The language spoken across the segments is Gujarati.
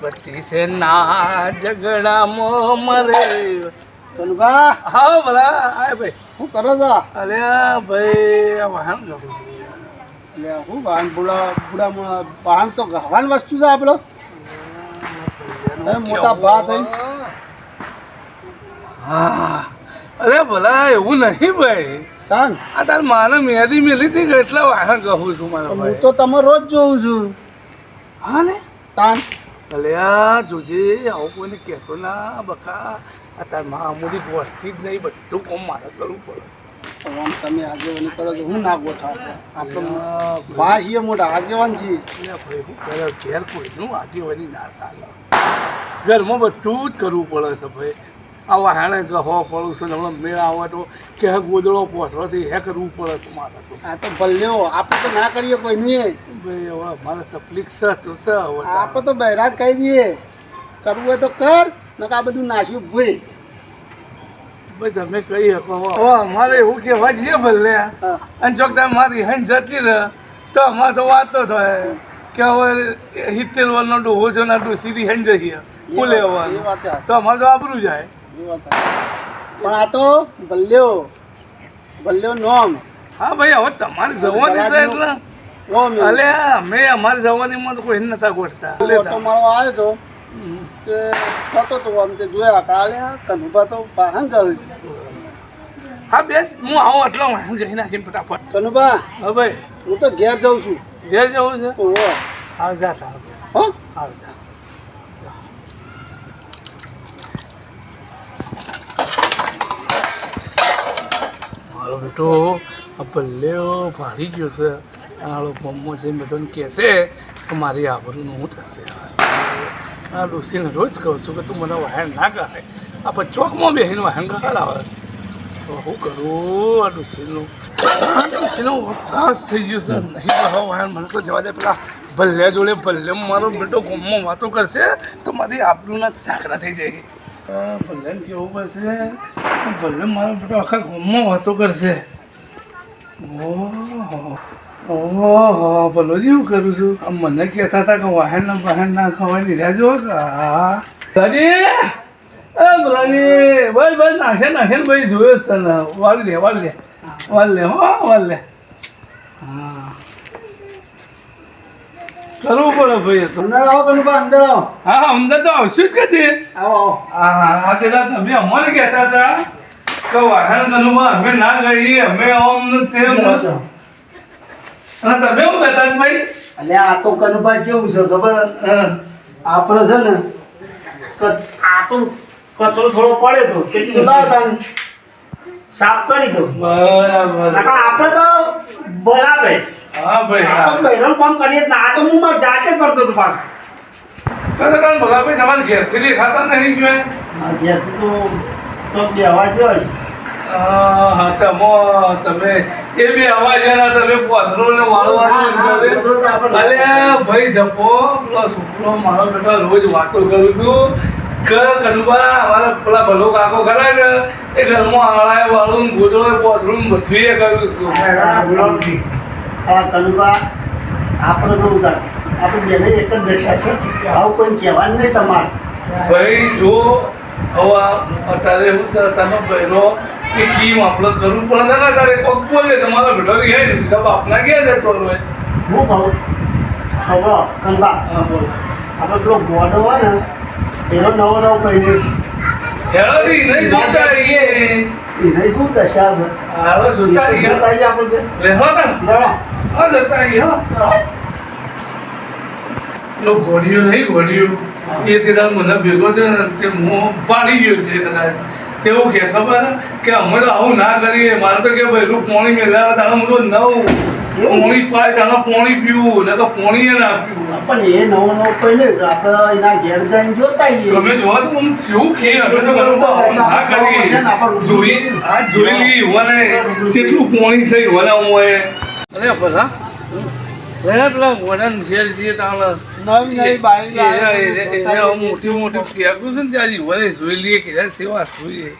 પોચપતિ છે ના ઝઘડામાં મરે. કનુભા. હા ભલા આય ભાઈ. હું કરો છો? અલ્યા ભાઈ આ વાહન ગયું એટલે હું વાહન બુડા બુડા વાહન તો ગહવાન વસ્તુ છે આપણો મોટા ભા થઈ. હા. અરે ભલા એવું નહીં ભાઈ. તાન. આ તાર મારે મેરી મેલી હતી કે એટલા વાહન કહું છું મારા હું ભાઈ. તો તમે રોજ જોઉં છું. હા ને? તાન. અલ્યા જોજે આવું કોઈને કહેતો ના બકા. આ તારમાં અમુદી વસ્તી જ નહીં બધું કોમ મારે કરવું પડે. તો આમ તમે આગેવાની કરો છો હું ના ગોઠા આપણે ભા છીએ મોટા આગેવાન છીએ. ભાઈ હું કરે ઘેર કોઈનું આગેવાની ના ચાલે ઘરમાં બધું જ કરવું પડે છે ભાઈ. આ વાહણે ગહો પડું છું હમણાં મેળ આવે તો કે ગોદડો પોથરોથી હે કરવું પડે છે મારે તો. આ તો ભલ્યો આપણે તો ના કરીએ કોઈ નહીં ભાઈ હવે મારે તકલીફ છે તો છે હવે આપણે તો બહેરાજ કહી દઈએ. કરવું હોય તો કર નકર આ બધું નાખ્યું ભૂલ. ભાઈ તમે કહી શકો. અમારે એવું કહેવા જઈએ ભલે. અને જો તમે મારી હન જતી રહે તો અમારે તો વાતો થાય કે હવે સિત્તેર વર્ષનો ડોહો છો ના ડોસીરી હન જઈએ. બોલે હવે. તો અમારે તો આબરું જાય. પણ આ તો ભલ્યો ભલ્યો નોમ. હા ભાઈ હવે તમારે જવાની છે એટલે? અલે અમે અમારી જવાનીમાં તો કોઈ નતા ગોઠતા. ઓટો મારો આવ્યો તો કે થતો તો આમ તે જોયા કાલે કનુભા તો વાહન ગયું છે. હા બેસ હું આવું એટલો વાહન જઈ નાખીને ફટાફટ. કનુભા હા ભાઈ. હું તો ઘેર જાઉં છું. ઘેર જવું છે? હા જા સારું હો? હા મારો બેટો આ પલ્લેઓ ફાડી ગયો છે. આળો મમ્મો છે બધાને કહેશે કે મારી આબરૂનું શું થશે. આ ડોસીને રોજ કહું છું કે તું મને વાહન ના કરાય આ પછી ચોકમાં બેસીને વાહન કરાવે છે. શું કરું આ ડોસીનું? ડોસીનો ત્રાસ થઈ ગયો છે. નહીં કહો વાહન મને તો જવા દે. પેલા ભલ્લે જોડે ભલ્લે મારો બેટો ગમમાં વાતો કરશે તો મારી આબરૂના ઝાકરા થઈ જાય. હા, ભલ્લેને કેવું પડશે? ભલે મારો બેટો આખા ગમમાં વાતો કરશે. ઓહો ઓહો ભલો જેવું કરું છું. આમ મને કહેતા હતા કે વાહન ના વાહન ના ખવાની રહેજો હા દાદી એ ભલાજી બસ બસ નાખે નાખે ને ભાઈ જોયો જ તને. વાળ લે વાળ લે વાળ લે હા વાળ લે. હા. કરવું પડે ભાઈ અંદર આવો તમે અંદર આવો. હા અંદર તો આવશું જ કદી. આવો આવો. હા હા હા તમે અમને કહેતા હતા. કે વાહન કનુમાં અમે ના ગઈએ અમે ને તેમ અને તમે શું કહેતા ભાઈ? એટલે આ તો કનુભા જેવું છે ખબર. આપણે છે ને આ તો કચરો થોડો પડે તો કેટલી હતા સાફ કરી દો બરાબર. આપણે તો બરાબર. હા ભાઈ આપણે બહેરાનું કામ કરીએ જ ના. આ તો હું મારી જાતે કરતો હતો પાછો. ખરેખર ભલા ભાઈ? તમારે ઘેરથી ખાતા નહીં જોયે? ઘેરથી તો તો અવાજ હોય હા તમો તમે એ બી અવાજ એના તમે પોથરો ને વાળવાનું ના, ના, કરે. પોથરો તો આપણે અલે ભાઈ જપો પેલો છોકરો મારો બેટા રોજ વાતો કરું છું. કે કનુબા અમારા પેલા ભલો કાકો ખરા ને એ ઘરમાં આળાએ વાળું ને પોથરું બધું એ કરું છું. આ આ આપણે તો આપણે બેને એક જ દશા છે. આવું કોઈ કહેવાનું નહીં તમારે. ભાઈ જો હવે અત્યારે હું છે તમે બહેનો કે કીમ આપણે કરવું પણ ના તારે કોક બોલે તમારો બેટો ગયા નથી. તો બાપના ગયા જતો હોય? હું કહું ખબર કનુભા હા બોલ. આપણે પેલો ગોડો હોય ને એનો નવો નવો પહેરીએ છીએ હેળોથી નહીં જોતા રહીએ એને શું દશા છે? હાલો જોતા રહીએ જોતા આવીએ આપણે ને લડો. હા જતા રહીએ હો પેલો ઘોડિયો નહીં ઘોડિયો એ તમે મને ભેગો થયો ને તે પાડી ગયો છે કદાચ. તેવું કે ખબર કે અમે તો આવું ના કરીએ. મારે તો કે ભાઈ પોણી મેળવ્યા તાણે હું તો નવ. પોણી પાય તાણે પોણી પીવું ને તો પોણી ના પીવું. પણ એ નવો નવો કોઈ નહીં આપણે એના ઘેર જઈને જોતા તમે જોવા તો હું શું કે? અમે તો તો ના કરીએ. જોઈ આ જોઈ લી મને કેટલું પોણી થઈ મને હું એ અરે બધા પેલા પેલા વડાને ઘેર જઈએ મોટી મોટી ફેંકું છે ને ત્યાં જીવને જોઈ લઈએ કે સેવા જોઈએ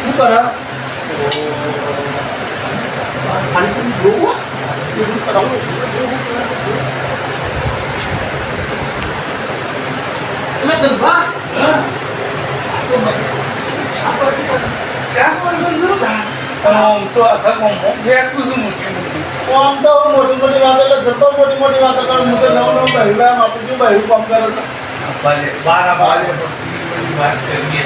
શું કરે? તો આમ તો આખા મોટી મોટી આમ તો મોટી મોટી વાતો એટલે ગરબા મોટી મોટી વાતો કરે હું તો નવું નવું બહેરા આપું છું બહેરું કામ કરે છે ભલે બારા બારે. વાત કરીએ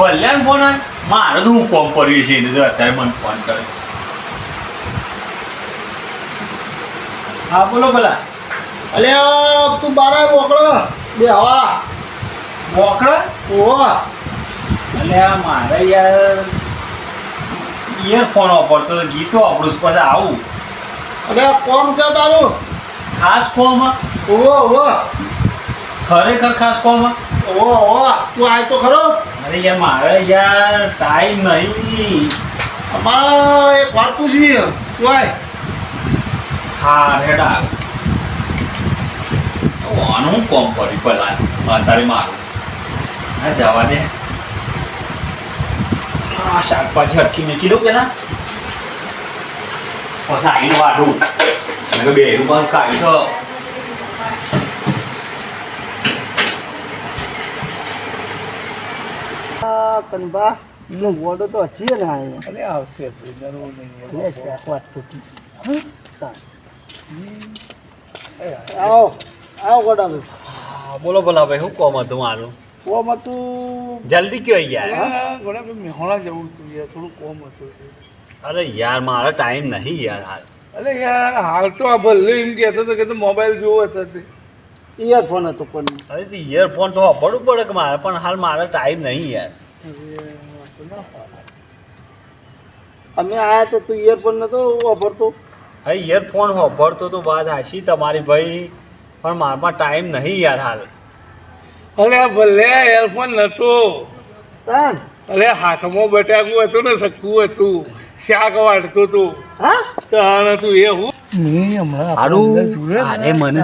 જો. ભલ્યાન ફોન આવે મારે તો હું કોમ પડ્યું છે એને તો અત્યારે મને ફોન કરે. હા બોલો ભલા. અલે તું બારા મોકળો. બે હવા. મોકળા? ઓહો. અલે આ મારે યાર ઇયરફોન વાપરતો તો ગીતો આપણું પછી આવું. અરે કોમ છે તારું? ખાસ કોમ ઓહો ઓહો. ખરેખર ખાસ કોમ ઓહો ઓહો. તું આવ તો ખરો. અરે યાર મારે યાર ટાઈમ નહીં. અમારે એક વાત પૂછવી. તું હા રેડા આનું કોમ કર્યું? પેલા અત્યારે મારું. હા જવા દે. આ શાકભાજી હટકી મૂકી દઉં પેલા. પછી આવીને વાઢું. મેં બે રૂપિયા તો. આ કનબા નો વોડો તો હચીએ ને આ અરે આવશે જરૂર નહીં લે શાક વાત તૂટી. આવો આવો ગોડા ભાઈ બોલો બોલા ભાઈ શું કોમ હતું મારું? કોમ હતું? જલ્દી કયો યાર હા ઘણા ભાઈ મેહોણા જવું હતું યાર થોડું કોમ હતું. અરે યાર મારો ટાઈમ નહીં યાર હાલ. અરે યાર હાલ તો આ ભલે એમ કહેતો હતો કે તો મોબાઈલ જોવો છે તે. ઇયરફોન હતો પણ અરે તો ઇયરફોન તો વાપરવું પડે કે મારે પણ હાલ મારે ટાઈમ નહીં યાર. અમે આયા તો તું ઇયરફોન નતો વાપરતો? હા ઇયરફોન વાપરતો તો વાત હાશી તમારી ભાઈ પણ મારામાં ટાઈમ નહીં યાર હાલ. અરે ભલે ઇયરફોન નતો. અરે હાથમાં બટાકું હતું ને સક્કું હતું. શાક વાટતું હતું. હા? તાણ તું એ હું નહીં હમણાં હારું, અરે મને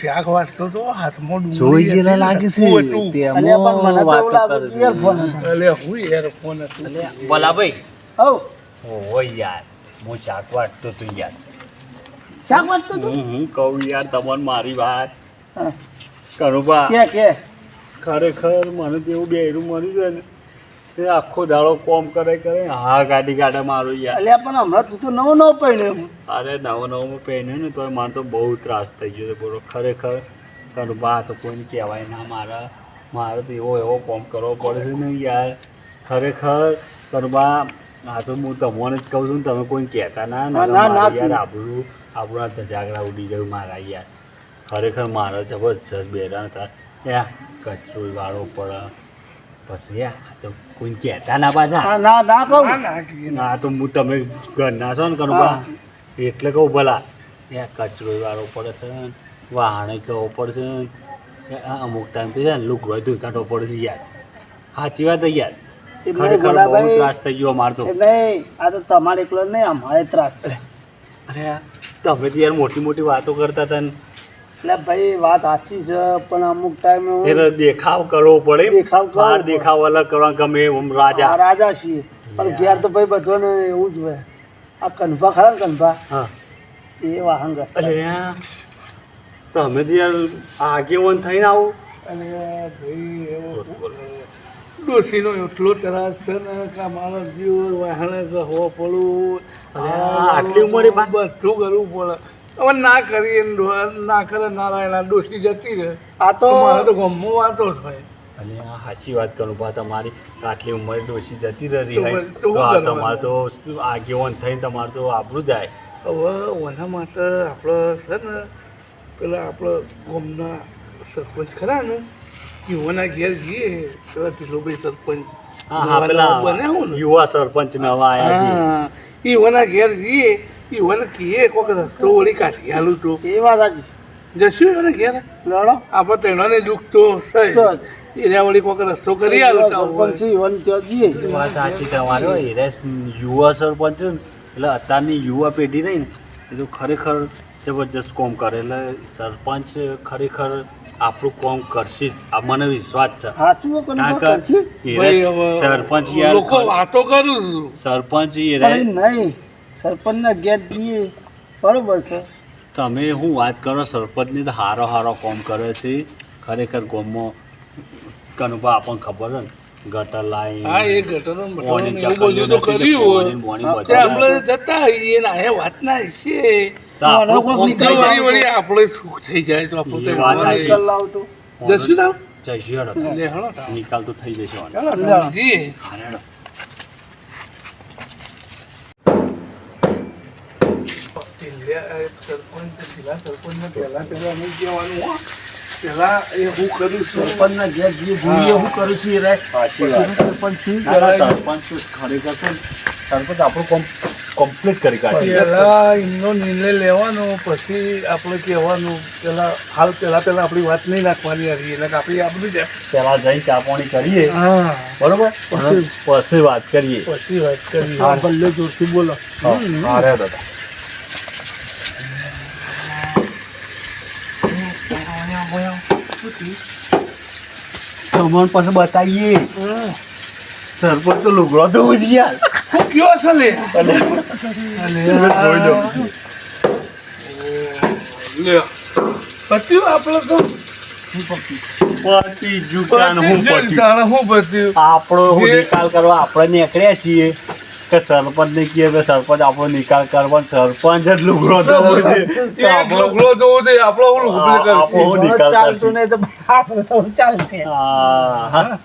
શાક વાટતો હતો હાથમાં ડુંગળી જોઈ હતી, ગયેલા લાગે છે સક્કું હતું. અલ્યા પણ મને તો એવું લાગે કે ઇયરફોન હતા. અરે હું એરફોન હતું. બોલા ભાઈ હવ ઓહો યાર. હું શાક વાટતો તો યાર. શાક વાંચતો તું? હું હું કહું યાર તમને મારી વાત. હા. કરુબા કે કે? ખરેખર મને તો એવું બેરું મળ્યું છે ને. એ આખો દાડો કોમ કરે કરે હા ગાડી ગાડા મારું યાર. અલ્યા પણ હમણાં તું તો નવો નવો પહેર્યો. અરે નવો નવો પહેર્યો ને તો મારે તો બહુ ત્રાસ થઈ ગયો છે. બોલો ખરેખર તારું બા તો કોઈને કહેવાય ના મારા મારે તો એવો એવો કોમ કરવો પડે છે ને યાર. ખરેખર તારું બા આ તો હું તમને જ કહું છું તમે કોઈને કહેતા ના યાર આપણું આપણું આ ઝાગડા ઉડી ગયું મારા યાર. ખરેખર મારા જબરજસ્ત બેરા હતા. યા કચરો વાળો પડે. પછી યાર આ તો કોઈ કહેતા ના પાછા. ના ના કહું. ના તો હું તમે ઘરના છો ને કનુભા? એટલે કહું ભલા. એ કચરો વાળો પડે છે ને, વાહણે કહેવો પડશે અમુક ટાઈમ તો છે ને લુગડો ધોઈ કાઢવો પડશે છે યાર. સાચી વાત યાર? ખરેખર બહુ ત્રાસ થઈ ગયો અમારે તો. નહીં આ તો તમારે એકલો નહીં અમારે ત્રાસ છે. અરે તમે તો યાર મોટી મોટી વાતો કરતા હતા ને. એટલે ભાઈ વાત સાચી છે પણ અમુક ટાઈમે એટલે દેખાવ કરવો પડે. દેખાવ બહાર દેખાવ અલગ કરવા ગમે એમ રાજા. રાજા છીએ. પણ ઘેર તો ભાઈ બધાને એવું જ હોય. આ કનભા ખરા ને કનભા? હા. એ વાહન તમે તો યાર આગેવાન થઈને આવું. અને ભાઈ એવો ડોસીનો એટલો ત્રાસ છે ને કે આ મારો જીવ વાહણે હોવા પડું અરે આટલી ઉંમરે બધું કરવું પડે. હવે ના કરીએ ના કરે નારાયણ ડોસી જતી રહે. આ તો મારે તો ગમો વાતો જ હોય. અને આ સાચી વાત કરું પા તમારી આટલી ઉંમર ડોસી જતી રહી તો? તમારે તો આગેવાન થઈને તમારે તો આપણું જાય. હવે ઓના માટે આપણે છે ને પેલા આપણે ગોમના સરપંચ ખરા ને યુવાના ઘેર જઈએ પેલા ઢીલોભાઈ સરપંચ હા હા પેલા યુવા સરપંચ નવા આવ્યા છે. યુવાના ઘેર જઈએ યુવાને કહીએ કોક રસ્તો વળી કાઢી આલું તો એ વાત સાચી. જશું એને ઘેર લડો. આપણે તેનાને દુઃખ તો સહી એના વળી કોઈક રસ્તો કરી આલતા સરપંચ ઈવન ત્યાં જઈએ. વાત સાચી તમારી હો યુવા સરપંચ એટલે અત્યારની યુવા પેઢી રહી ને એ તો ખરેખર જબરજસ્ત કોમ કરે. એટલે સરપંચ ખરેખર આપણું કોમ કરશે જ. આ મને વિશ્વાસ છે. સાચું કારણ કે સરપંચ યાર વાતો કરું સરપંચ નહીં. સરપંચના ગેટ જઈએ. બરોબર છે. તમે હું વાત કરો સરપંચની તો હારો હારો કોમ કરે છે. ખરેખર ગોમો કનુભા આપણને ખબર છે ને? ગટર લાઈન હા એ ગટરો મોર્નિંગ ને બધું તો કર્યું હોય. તે આપણે જતા હોઈએ ને આ વાત ના છે તો આપણું વળી વળી આપણે સુખ થઈ જાય તો આપણે વાત. જશું તાવ? જઈશું. નિકાલ તો થઈ જશે વાંધો. ચાલો લે. તાવ જઈએ. હા, હેડો. પેલા સરપંચ પેલા સરપંચને પહેલા પહેલા નહીં કહેવાનું હો. એ હું કરું છું. સરપંચના ગેટ જઈએ ભૂલીએ હું કરું છું એ રે સાચી વાત. સરપંચ છું ના, ના, સરપંચ ખરેખર સરપંચ આપણું કોમ કમ્પ્લીટ કરી કાઢે. પહેલા એમનો નિર્ણય લેવાનો પછી આપણે કહેવાનું પેલા હાલ પહેલા પહેલા આપણી વાત નહીં નાખવાની હતી એટલે કે આપણી આ બધું પેલા જઈ ચા પાણી કરીએ. બરોબર? પછી- પછી વાત કરીએ. પછી વાત કરીએ. હા જોરથી બોલો. હા, દાદા. તમને પછી બતાવીએ. સરપંચ તો લુગડો તો છે યાર કયો છે લે? લે. પત્યું આપણે તો પતી જુકાન હું હું આપણો હું નિકાલ કરવા આપણે નીકળ્યા છીએ. કે સરપંચ ને કહીએ કે સરપંચ આપણો નિકાલ કરવો સરપંચ જ લુગડો તો જોવો તે આપણો ઉભરે આપણો નિકાલ ચાલતું. નહીં તો આપણો તો ચાલશે. હા, હા.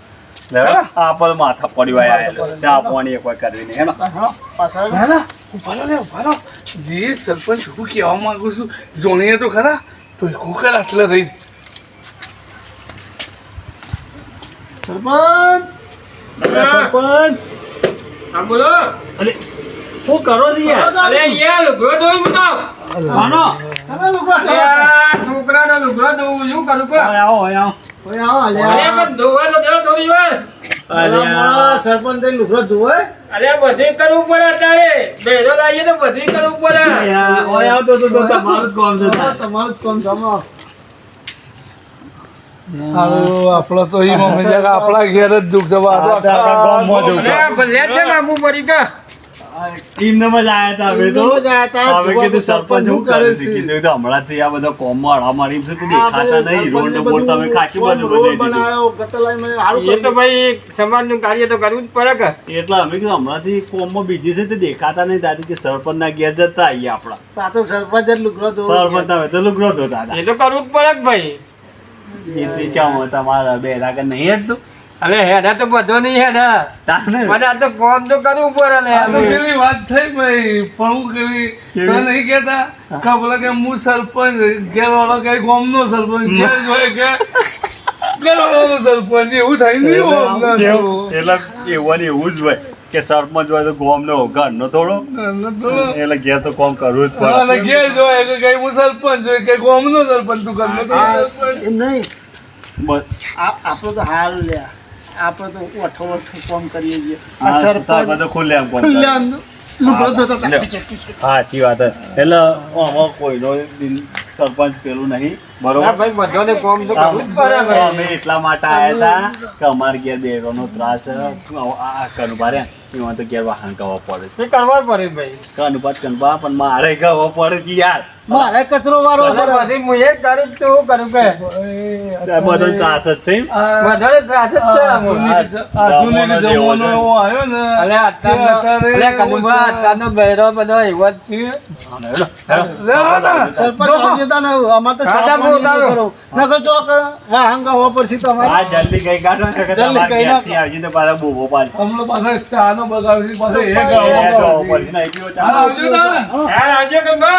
લે, આપણે માથા પડી વાય આયેલો. ચા પાણી એક વાર કરવી નહીં હેનો? પાછળ ના ના. ઊભા લે ઊભા જે સરપંચ હું કહેવા માંગુ છું જોણીએ તો ખરા તો હું કર આટલે રહી સરપંચ! સરપંચ! હા બોલો. અરે શું કરો છો યાર? અરે યાર લુગડો ધોઈ બતાવ માનો અરે લુગડા અરે છોકરાનો લુગડો ધોવું શું કરું કે આવો આવો. ઓય આવો, અરે. પણ ધોવા તો દે થોડી વાર પેલા સરપંચ થઈને લુગડા ધોવાય? અરે બધી કરવું પડે અત્યારે. ભેરો લાવીએ તો બધી કરવું પડે. હવે તો તો તો તમારું જ કામ છે. તમારું જ કામ છે, આપણો તો એ કે ઘેર જ દુઃખ જવા વાતો આ તો ને આયા હવે તો કીધું સરપંચ સરપંચ કરે છે. કીધું તો હમણાંથી આ બધા કોમમાં હળામારી છે તે દેખાતા નહીં રોડ સરપંચને તમે ખાસી બધું બનાવી દીધું બનાવ્યો, ગટર લાઈનમાં સારું એ તો કર્યું. ભાઈ સમાજનું કાર્ય તો કરવું જ પડે કે. એટલે અમે કીધું હમણાંથી કોમમાં બીજી છે તે દેખાતા નહીં દાદી કે સરપંચના ઘેર જતા આવીએ આપણા. તો સરપંચ જ લુગડા તો સરપંચ. હવે તો લુગડો તો દાદા એ તો કરવું જ પડે કે ભાઈ. એ ચાવો તમારા બે રાગર નહીં હેડતું? અરે હેડા તો બધો નહીં હેડા. મને આ તો કોમ તો કરવું પડે લે આ વાત થઈ ભાઈ પણ હું કેવી કેવી? તો નહીં કેતા ખબર કે હું સરપંચ ઘેર વાળો કોમ નો. સરપંચ ઘેર જોઈએ કે ઘેર સરપંચ. એવું થાય નહીં એવું એવું જ હોય. કે સરપંચ હોય તો ગોમનો થોડો. ના એટલે ઘેર તો કોમ કરવું જ અને પડે ઘેર જોઈએ કે કઈ હું સરપંચ હોય કે ગામનો સરપંચ તું. એમ નહીં. આપણો તો હાલ લ્યા. આપણે તો ઓઠો ઓઠો કોમ કરીએ છીએ. સરપંચ તો ખુલ્લે આમ. સાચી વાત છે. એટલે કોઈનો સરપંચ પેલું નહીં. હા બરોબર ભાઈ બધાને કોમ તો કરવું જ અમે એટલા માટે આવ્યા હતા કે અમારે ઘેર બેરોનો ત્રાસ છે. આ આ કનુભા રહ્યા. એમાં તો ઘેર વાહન કરવા પડે છે. કરવા પડે ભાઈ. કનુભા કનુભા પણ મારે ગવો પડે છે યાર. મારે કચરો વાળો પડે. હું એક તારીખ તો કરું કે? બધો ત્રાસ જ છે. આ- ત્રાસ જ છે આધુનિક આધુનિક જમાનો એવો આવ્યો ને. અલે અત્યારે કનુભા અત્યારનો બહેરો બધો એવો જ છે. સરપંચ અમારે તો કરો નકર ચોક વાહન ગાવા પડશે તમારે આ જલ્દી કઈ કાઢો ને જલ્દી કઈ ઘેરથી નાખો. તો પાછા બોબો પાડે. હમણાં પાછા ચાનો બગાડ છે, પાછા એ એ એ ગાળો તો બગાડ છે. પછી નહીં પીવો હા, ચા. આવજો તાણ. આવજો કનુભા